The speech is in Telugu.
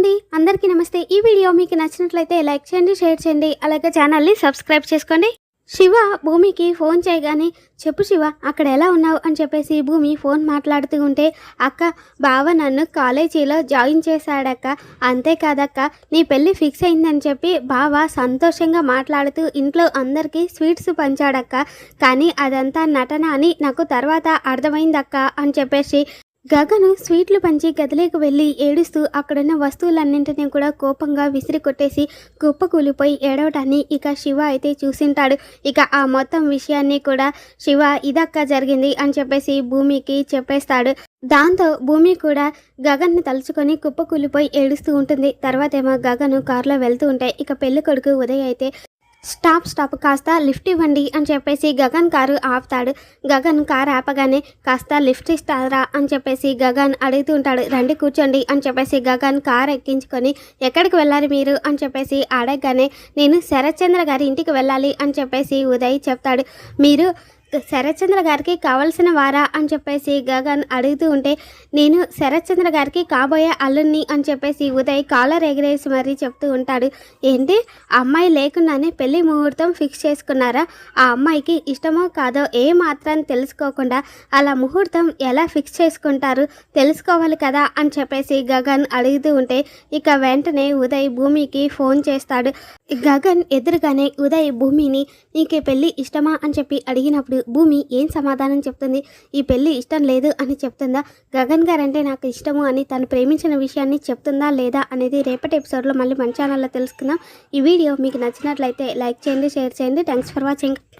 ఉంది అందరికీ నమస్తే. ఈ వీడియో మీకు నచ్చినట్లయితే లైక్ చేయండి షేర్ చేయండి. అలాగే ఛానల్ని సబ్స్క్రైబ్ చేసుకోండి. శివ భూమికి ఫోన్ చేయగానే చెప్పు శివ అక్కడ ఎలా ఉన్నావు? అని చెప్పేసి భూమి ఫోన్ మాట్లాడుతూ ఉంటే అక్క బావ నన్ను కాలేజీలో జాయిన్ చేశాడక్క. అంతేకాదక్క నీ పెళ్ళి ఫిక్స్ అయిందని చెప్పి బావ సంతోషంగా మాట్లాడుతూ ఇంట్లో అందరికీ స్వీట్స్ పంచాడక్క. కానీ అదంతా నటన అని నాకు తర్వాత అర్థమైందక్క అని చెప్పేసి గగను స్వీట్లు పంచి గదిలోకి వెళ్ళి ఏడుస్తూ అక్కడున్న వస్తువులన్నింటినీ కూడా కోపంగా విసిరి కొట్టేసి కుప్ప కూలిపోయి ఏడవటాన్ని ఇక శివ అయితే చూసింటాడు. ఇక ఆ మొత్తం విషయాన్ని కూడా శివ ఇదక్క జరిగింది అని చెప్పేసి భూమికి చెప్పేస్తాడు. దాంతో భూమి కూడా గగన్ని తలుచుకొని కుప్ప కూలిపోయి ఏడుస్తూ ఉంటుంది. తర్వాతేమో గగను కారులో వెళ్తూ ఉంటాయి ఇక పెళ్ళి కొడుకు ఉదయ్ అయితే స్టాప్ స్టాప్ కాస్త లిఫ్ట్ ఇవ్వండి అని చెప్పేసి గగన్ కారు ఆపుతాడు. గగన్ కారు ఆపగానే కాస్త లిఫ్ట్ ఇస్తారా అని చెప్పేసి గగన్ అడుగుతుంటాడు రండి కూర్చోండి అని చెప్పేసి గగన్ కారు ఎక్కించుకొని ఎక్కడికి వెళ్ళాలి మీరు? అని చెప్పేసి అడగగానే నేను శరత్చంద్ర గారి ఇంటికి వెళ్ళాలి అని చెప్పేసి ఉదయ్ చెప్తాడు. మీరు శరత్చంద్ర గారికి కావలసిన వారా అని చెప్పేసి గగన్ అడుగుతూ ఉంటే నేను శరత్చంద్ర గారికి కాబోయే అల్లుణ్ణి అని చెప్పేసి ఉదయ్ కాలర్ ఎగిరేసి మరీ చెప్తూ ఉంటాడు. ఏంటి అమ్మాయి లేకుండానే పెళ్ళి ముహూర్తం ఫిక్స్ చేసుకున్నారా? ఆ అమ్మాయికి ఇష్టమో కాదో ఏ మాత్రం తెలుసుకోకుండా అలా ముహూర్తం ఎలా ఫిక్స్ చేసుకుంటారు? తెలుసుకోవాలి కదా అని చెప్పేసి గగన్ అడుగుతూ ఉంటే ఇక వెంటనే ఉదయ్ భూమికి ఫోన్ చేస్తాడు. గగన్ ఎదురుగానే ఉదయ్ భూమిని నీకు పెళ్ళి ఇష్టమా? అని చెప్పి అడిగినప్పుడు భూమి ఏం సమాధానం చెప్తుంది? ఈ పెళ్ళి ఇష్టం లేదు అని చెప్తుందా? గగన్ గారంటే నాకు ఇష్టము అని తను ప్రేమించిన విషయాన్ని చెప్తుందా లేదా అనేది రేపటి ఎపిసోడ్లో మళ్ళీ మన ఛానల్లో తెలుసుకుందాం. ఈ వీడియో మీకు నచ్చినట్లయితే లైక్ చేయండి షేర్ చేయండి. Thanks for watching